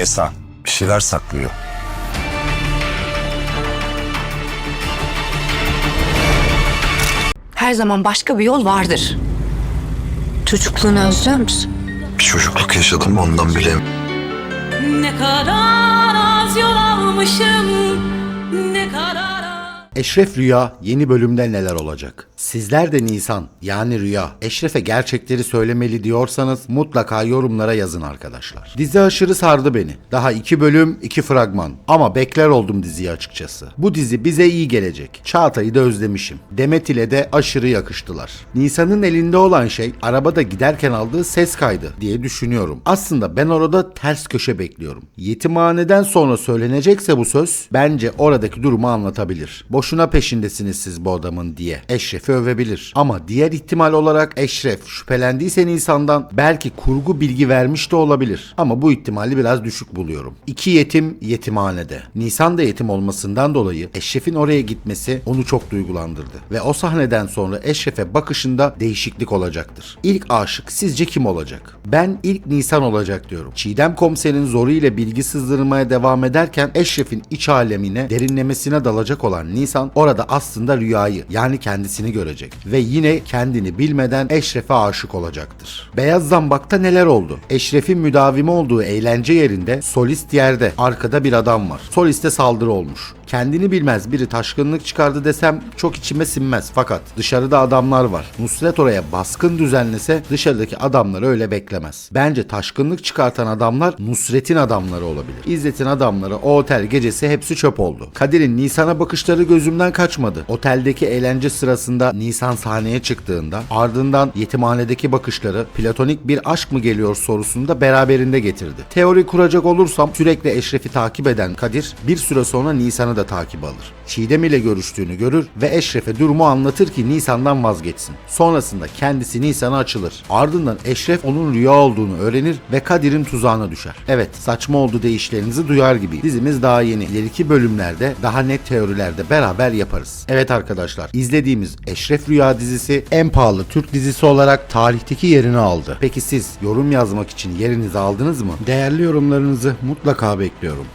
Nisa. Bir şeyler saklıyor. Her zaman başka bir yol vardır. Çocukluğunu özlüyor musun? Bir çocukluk yaşadım ondan bile. Ne kadar az yol almışım Ne kadar az Eşref Rüya yeni bölümde neler olacak? Sizler de Nisan yani Rüya Eşref'e gerçekleri söylemeli diyorsanız mutlaka yorumlara yazın arkadaşlar. Dizi aşırı sardı beni. Daha iki bölüm iki fragman ama bekler oldum diziyi açıkçası. Bu dizi bize iyi gelecek. Çağatay'ı da özlemişim. Demet ile de aşırı yakıştılar. Nisan'ın elinde olan şey arabada giderken aldığı ses kaydı diye düşünüyorum. Aslında ben orada ters köşe bekliyorum. Yetimhaneden sonra söylenecekse bu söz bence oradaki durumu anlatabilir. Boşuna peşindesiniz siz bu adamın diye Eşref'i övebilir. Ama diğer ihtimal olarak Eşref şüphelendiyse Nisan'dan belki kurgu bilgi vermiş de olabilir. Ama bu ihtimali biraz düşük buluyorum. İki yetim yetimhanede. Nisan da yetim olmasından dolayı Eşref'in oraya gitmesi onu çok duygulandırdı. Ve o sahneden sonra Eşref'e bakışında değişiklik olacaktır. İlk aşık sizce kim olacak? Ben ilk Nisan olacak diyorum. Çiğdem komiserin zoru ile bilgi sızdırmaya devam ederken Eşref'in iç alemine derinlemesine dalacak olan Nisan orada aslında rüyayı yani kendisini görecek. Ve yine kendini bilmeden Eşref'e aşık olacaktır. Beyaz Zambak'ta neler oldu? Eşref'in müdavimi olduğu eğlence yerinde solist yerde arkada bir adam var. Soliste saldırı olmuş. Kendini bilmez biri taşkınlık çıkardı desem çok içime sinmez. Fakat dışarıda adamlar var. Nusret oraya baskın düzenlese dışarıdaki adamları öyle beklemez. Bence taşkınlık çıkartan adamlar Nusret'in adamları olabilir. İzzet'in adamları o otel gecesi hepsi çöp oldu. Kadir'in Nisan'a bakışları gözümden kaçmadı. Oteldeki eğlence sırasında Nisan sahneye çıktığında ardından yetimhanedeki bakışları platonik bir aşk mı geliyor sorusunu da beraberinde getirdi. Teori kuracak olursam sürekli Eşref'i takip eden Kadir bir süre sonra Nisan'ı da takip alır. Çiğdem ile görüştüğünü görür ve Eşref'e durumu anlatır ki Nisan'dan vazgeçsin. Sonrasında kendisi Nisan'a açılır. Ardından Eşref onun rüya olduğunu öğrenir ve Kadir'in tuzağına düşer. Evet saçma oldu deyişlerinizi duyar gibi. Dizimiz daha yeni. İleriki bölümlerde daha net teorilerde beraber yaparız. Evet arkadaşlar izlediğimiz Eşref Rüya dizisi en pahalı Türk dizisi olarak tarihteki yerini aldı. Peki siz yorum yazmak için yerinizi aldınız mı? Değerli yorumlarınızı mutlaka bekliyorum.